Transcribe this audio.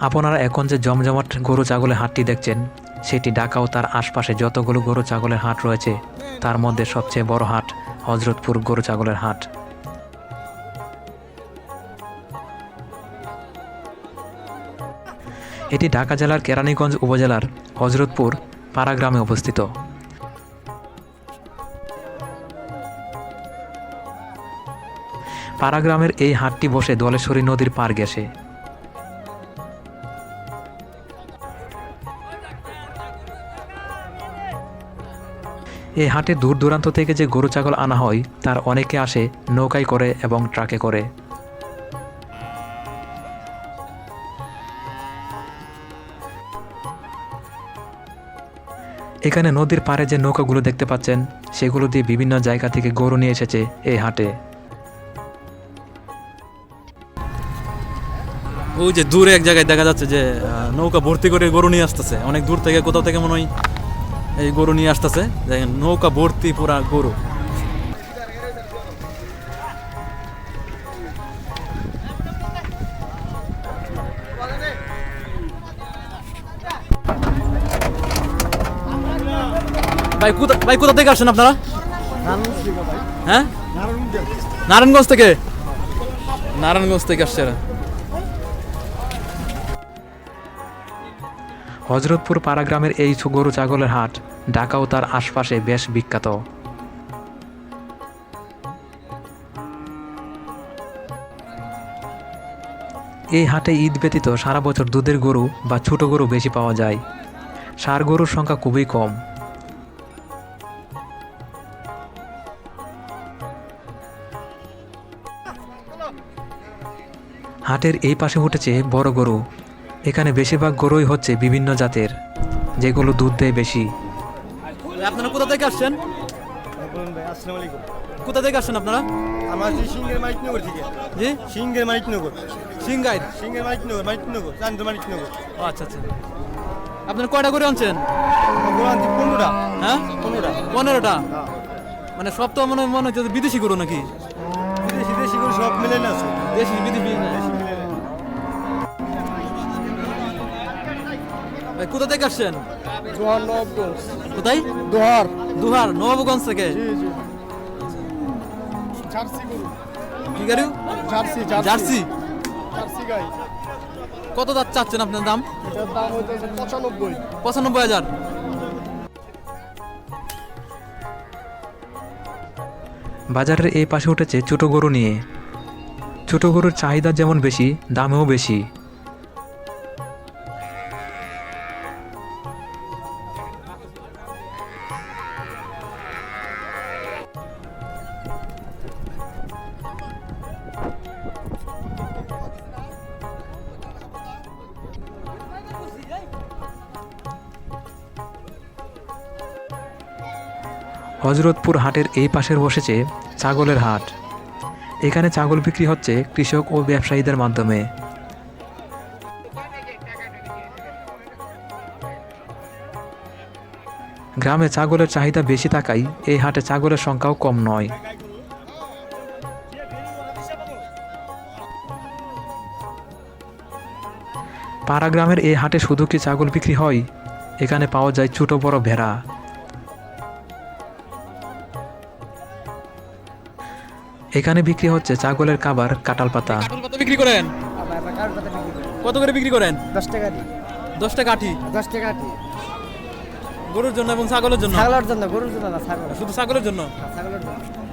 আপনারা এখন যে জমজমাট গরু ছাগলের হাটটি দেখছেন, সেটি ঢাকা ও তার আশপাশে যতগুলো গরু ছাগলের হাট রয়েছে, তার মধ্যে সবচেয়ে বড় হাট হজরতপুর গরু ছাগলের হাট। এটি ঢাকা জেলার কেরানীগঞ্জ উপজেলার হজরতপুর পাড়া গ্রামে অবস্থিত। পাড়া গ্রামের এই হাটটি বসে দলেশ্বরী নদীর পার গেছে। এই হাটে দূর দূরান্ত থেকে যে গরু ছাগল আনা হয়, তার অনেকে আসে নৌকায় করে এবং ট্রাকে করে। এখানে নদীর পাড়ে যে নৌকাগুলো দেখতে পাচ্ছেন, সেগুলো দিয়ে বিভিন্ন জায়গা থেকে গরু নিয়ে এসেছে এই হাটে। ওই যে দূরে এক জায়গায় দেখা যাচ্ছে যে নৌকা ভর্তি করে গরু নিয়ে আসতেছে। অনেক দূর থেকে, কোথাও থেকে মনে হয় এই গরু নিয়ে আসতেছে। দেখেন নৌকা ভর্তি পুরা গরু। ভাই কোথা ভাই কোথা থেকে আসছেন আপনারা? হ্যাঁ? নারায়ণগঞ্জ থেকে? নারায়ণগঞ্জ থেকে আসছে হজরতপুর পাড়া গ্রামের এই গরু ছাগলের হাট ঢাকা ও তার আশপাশে বেশ বিখ্যাত। এই হাটে ঈদ ব্যতীত সারা বছর দুধের গরু বা ছোট গরু বেশি পাওয়া যায়। ষাঁড় গরুর সংখ্যা খুবই কম। হাটের এই পাশে উঠেছে বড় গরু। এখানে বেশিরভাগ গরুই হচ্ছে বিভিন্ন জাতের যেগুলো দুধ দেয় বেশি। আপনারা কোথা থেকে আসছেন? বলুন ভাই আসসালামু আলাইকুম। কোথা থেকে আসছেন আপনারা? আমার যে সিংহের মানিকনগর থেকে। জি? সিংহের মানিকনগর। সিংগাইর সিংহের মানিকনগর মানিকনগর চান্দ্র মানিকনগর। আচ্ছা আচ্ছা। আপনারা কয়টা করে আনছেন? পনেরোটা। হ্যাঁ? পনেরোটা। পনেরোটা? হ্যাঁ। মানে সব তো মনে মনে হচ্ছে যে বিদেশি গরু নাকি? বিদেশি দেশি করে সব মিলে না আছে। দেশি বিদেশি। ভাই কোথা থেকে আসছেন? দোহার নবগঞ্জ কোথায়? দোহার। দুহার নবাবগঞ্জ থেকে? জি জি। জার্সি কি গাড়ি জার্সি জার্সি। জার্সি। গাই। কত দাঁত চাচ্ছেন আপনার দাম? এটার দাম হইতেছে পঁচানব্বই। পঁচানব্বই হাজার। বাজারের এই পাশে উঠেছে ছোট গরু নিয়ে। ছোট গরুর চাহিদা যেমন বেশি দামেও বেশি। হজরতপুর হাটের এই পাশের বসেছে ছাগলের হাট। এখানে ছাগল বিক্রি হচ্ছে কৃষক ও ব্যবসায়ীদের মাধ্যমে। গ্রামে ছাগলের চাহিদা বেশি থাকায় এই হাটে ছাগলের সংখ্যাও কম নয়। পাড়া গ্রামের এই হাটে শুধু কি ছাগল বিক্রি হয়? এখানে পাওয়া যায় ছোট বড় ভেড়া। এখানে বিক্রি হচ্ছে ছাগলের খাবার কাঁঠাল পাতা। কত বিক্রি করেন? কত করে বিক্রি করেন? দশ টাকা দশ টাকা আঠি দশ টাকা দিই গরুর জন্য এবং ছাগলের জন্য? ছাগলের জন্য গরুর জন্য না ছাগল শুধু ছাগলের জন্য? ছাগলের জন্য।